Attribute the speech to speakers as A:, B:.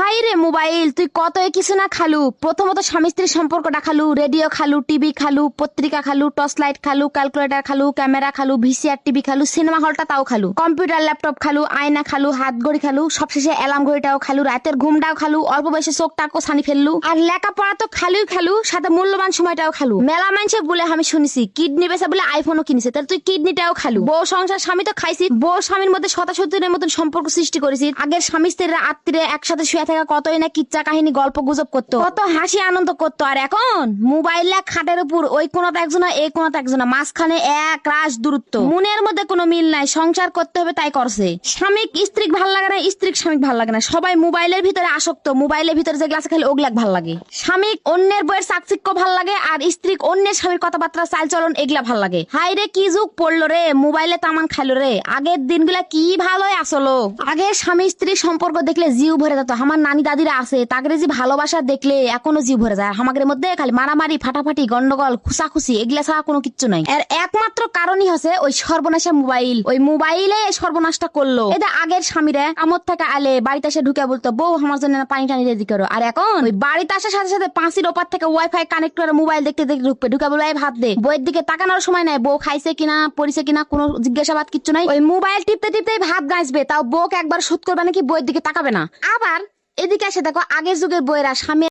A: High রে mobile, তুই কত কিছু না খালু। প্রথমত স্বামী স্ত্রীর সম্পর্কটা খালু, রেডিও খালু, টিভি খালু, পত্রিকা খালু, টর্চ লাইট খালু, ক্যালকুলেটর খালু, ক্যামেরা খালু, ভিসিআর, টিভি খালু, সিনেমা হলটা তাও খালু। কম্পিউটার, ল্যাপটপ খালু, আয়না খালু হাত ঘড়ি খালু, সবশেষে অ্যালার্ম ঘড়িটাও খালু, রাতের ঘুমটাও খালু, অল্প বয়সে চোখটাও সানি ফেললু। আর লেখাপড়া তো খালুই খালু, সাথে মূল্যবান সময়টাও খালু। মেলা মানুষে বলে আমি শুনেছি, কিডনি বেচা বলে আইফোনও কিনেছে, তাহলে তুই কিডনিটাও খালু। বউ সংসার, স্বামী তো খাইছি, বউ স্বামীর মধ্যে শতাশত্তরের মতন সম্পর্ক সৃষ্টি করেছি। আগের স্বামী স্ত্রীরা আত্মীয় একসাথে শুয়ে থাকা কতই না কিচ্ছা কাহিনী গল্প গুজব করতো। কত হাসি আনন্দ করতো। আর এখন মোবাইল খাটের উপর, ওই কোনাতে একজনা এই কোনাতে একজনা মাঝখানে এক রাশ দূরত্ব। মনের মধ্যে কোনো মিল নাই, সংসার করতে হবে তাই করছে। স্বামীক স্ত্রীক ভালো লাগে না, স্ত্রীক স্বামীক ভালো লাগে না। সবাই মোবাইলের ভিতরে আসক্ত, মোবাইলের ভিতরে যে গ্লাসে খেলে ওগুলাক ভালো লাগে। স্বামীক অন্যের বইয়ের চাকচিক্য ভালো লাগে, আর স্ত্রীক অন্যের স্বামীর কথাবার্তা চাল চলন এগুলা ভালো লাগে। হাই রে, কি যুগ পড়ল রে, মোবাইলে তামান খাইলো রে। আগের দিনগুলা কি ভালোই আসলো। আগে স্বামী স্ত্রীর সম্পর্ক দেখলে জিউ ভরে যেত, আমার নানি দাদিরা আছে তাদের যে ভালোবাসা দেখলে এখনও জিউ ভরে যায়। আমাদের মধ্যে খালি মারামারি, ফাটাফাটি, গন্ডগোল, খুসাখুসি, এগুলা ছাড়া কোনো কিচ্ছু নাই। এর একমাত্র কারণই হচ্ছে ওই সর্বনাশা মোবাইল। ওই মোবাইলে সর্বনাশটা করল। এটা আগের স্বামীরা আমর থেকে আলে বাড়িতে এসে ঢুকে বলতো, বউ, আমার জন্য পানি টানি রেডি করো। আর এখন ওই বাড়িতে আসার সাথে সাথে পাঁচির ওপার থেকে ওয়াইফাই কানেক্ট করে মোবাইল দেখতে দেখতে ঢুকবে। ঢুকে বলবে "এই ভাত দে। বইয়ের দিকে তাকানোর সময় নাই, বউ খাইছে কিনা, পড়িছে কিনা, কোনো জিজ্ঞাসাবাদ কিচ্ছু নাই। ওই মোবাইল টিপতে টিপতে ভাত গাছবে তাও বউকে একবার শোধ করবে নাকি বইয়ের দিকে তাকাবে না। আবার এদিকে এসে দেখো আগের যুগের বইয়েরা স্বামী